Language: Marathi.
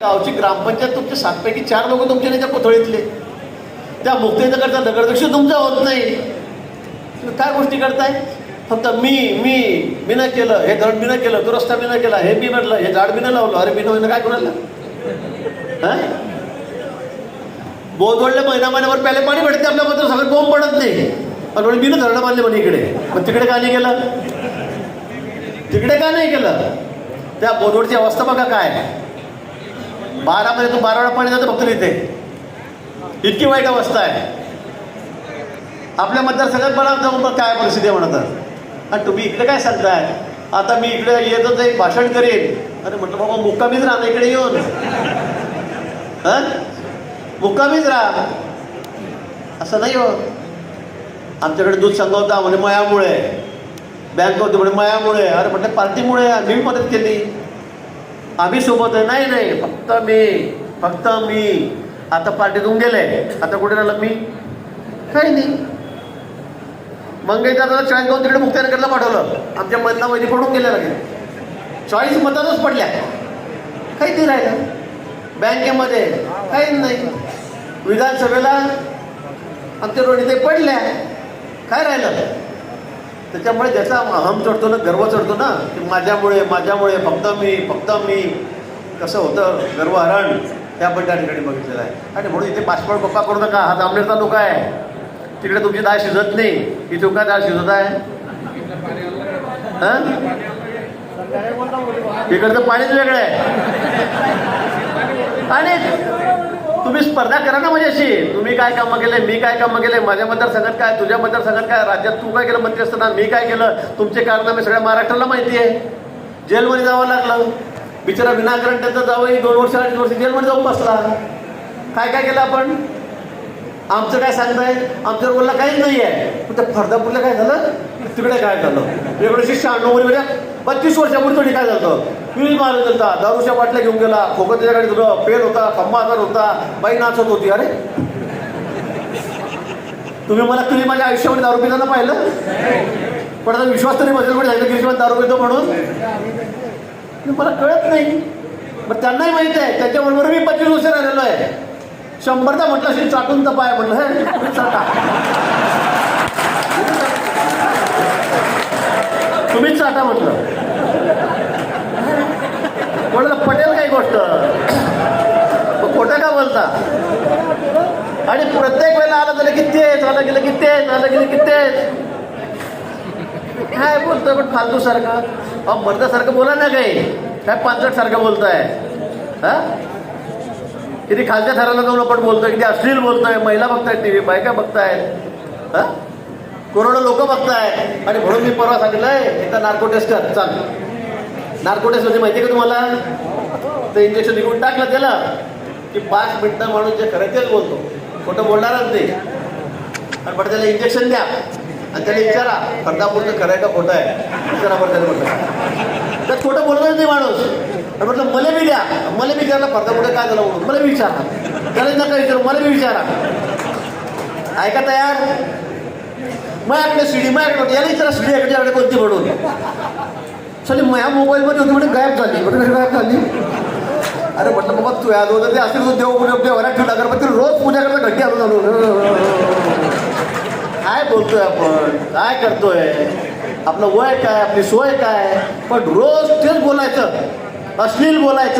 गावची ग्रामपंचायत तुमचे सातपैकी चार लोक तुमच्या नाही त्या कोथळीतले. त्या मुक्तीनगरचा नगरदक्ष तुमचा होत नाही. तुम्ही काय गोष्टी करताय? फक्त मी मी मी केलं हे धरण मी केलं तो रस्ता मी केला हे मी म्हटलं हे झाड मी लावलं अरे मी नाही काय कोणाला? हा? बोधवडले महिना महिन्यावर प्याले पाणी भेटते आपल्या मात्र सगळं बोंब पडत नाही. पण म्हणे मी धरणं बांधले म्हणे इकडे. मग तिकडे का नाही गेलं तिकडे का नाही केलं? त्या बोधवडची अवस्था बघा काय. बारा मध्ये तू बारा वेळा पाणी जातं फक्त इथे इतकी वाईट अवस्था आहे. आपल्या मतदारसंघात बघा जाऊन काय परिस्थिती आहे म्हणतात. आणि तुम्ही इकडे काय सांगताय? आता मी इकडे येतच एक भाषण करेन. अरे म्हटलं बाबा मुक्कामीच राहा ना इकडे येऊन. हा? मुक्कामीच राहा. असं नाही हो. आमच्याकडे दूध संगवता म्हणे मयामुळे. बँक होती म्हणे मयामुळे. अरे म्हटलं पार्टीमुळे मी मदत केली. आम्ही सोबत आहे. नाही नाही. फक्त मी फक्त मी. आता पार्टीतून गेले. आता कुठे राहिलं मी? काही नाही. मग एकदा चॉईस घेऊन तिकडे मुक्तानगरला पाठवलं. आमच्या मधला वैदी पडून गेल्या लागेल चॉईस मतातच पडल्या. काही नाही राहिलं. बँकेमध्ये काहीच नाही. विधानसभेला आमच्या रोडी ते पडल्या. काय राहिलं? त्याच्यामुळे ज्याचा अहम चढतो ना गर्व चढतो ना की माझ्यामुळे माझ्यामुळे फक्त मी फक्त मी कसं होतं गर्वहरण त्या आपण त्या ठिकाणी बघितलेलं आहे. आणि म्हणून इथे पासपोर्ट पप्पा करू नका हा जामनेर तालुका आहे. तिकडे तुमची दाळ शिजत नाही. इथे काय दाळ शिजत आहे. हं? इकडचं पाणीच वेगळं आहे. आणि तुम्ही स्पर्धा करा ना माझ्याशी. तुम्ही काय कामं केले मी काय कामं केले माझ्या मतदारसंघात काय तुझ्या मतदारसंघात काय राज्यात तू काय केलं मंत्री असताना मी काय केलं तुमचे कारनामे सगळ्या महाराष्ट्राला माहिती आहे. जेलमध्ये जावं लागलं. बिचारा विनाकारण त्यांचा जावंही दोन वर्ष अडीच वर्ष जेलमध्ये जाऊन बसला. काय काय केलं आपण? आमचं काय सांगताय आमच्यावर बोलला काहीच नाही आहे पण त्या फर्दापूरला काय झालं? तिकडे काय झालं? एकोणीसशे शहाण्णवमध्ये म्हणजे पच्चीस वर्षापूर्वी थोडी काय झालं? पिळी मारत होता दारूच्या बाटल्या घेऊन गेला खोकं त्याच्याकडे गाडीत पेल होता खंबा आजार होता बाई नाचत होती. अरे! तुम्ही मला तुम्ही माझ्या आयुष्यामध्ये दारू पिताना पाहिलं? पण आता विश्वास तरी बसेल पण झालं की दारू पितो म्हणून? मला कळत नाही. मग त्यांनाही माहीत आहे त्याच्याबरोबर मी पंचवीस वर्ष राहिलेलो आहे. शंभरदा म्हटलं असेल चाकून तपा आहे म्हटलं हे तुम्ही चाटा. तुम्हीच चाटा म्हटलं. म्हटलं पटेल काही गोष्ट. खोटं का बोलता? आणि प्रत्येक वेळेला आलं झालं की तेच आलं गेलं की तेच आलं गेलं की तेच. काय बोलतोय पण फालतू सारखं? अ मर्दासारखं बोला ना काही. काय पांचट सारखं बोलताय? हा? किती खालच्या थराला जाऊन आपण बोलतोय किती अश्लील बोलतोय महिला बघतायत टी व्ही बायका बघतायत. हा? करोडो लोक बघतायत. आणि म्हणून मी परवा सांगितलंय एकदा नार्को टेस्ट कर चाल. नार्को टेस्ट म्हणजे माहिती आहे का तुम्हाला? ते इंजेक्शन निघून टाकलं त्याला की पाच मिनिटं माणूस जे खरं तेच बोलतो. खोटं बोलणारच नाही. आणि बरं त्याला इंजेक्शन द्या. आणि त्याला विचारा फरदापूरचं खरं आहे का खोटं आहे? विचारा बरं त्याला म्हटलं. तर खोटं बोलतोय नाही माणूस. म्हटलं मला बी द्या. मला बी विचारलं कुठे काय झालं म्हणून. मला विचारा. त्याला नका विचारू मला बी विचारा. ऐका तयार. माझ्याकडे सीडी माझ्याकडे याला विचारा सीडी याकडे कोणती म्हणून? चल माझ्या मोबाईलमध्ये होती म्हणजे गायब झाली. म्हणजे कशी गायब झाली? अरे म्हटलं बाबा तू या होतं ते असेल तो देव पुण्या देवाला ठेवला अगरबत्ती रोज पुण्याकडे करता घंटी आणून झालो. काय बोलतोय आपण? काय करतोय? आपलं वय काय आपली सोय काय? पण रोज तेच बोलायचं. अश्लील बोलायचं.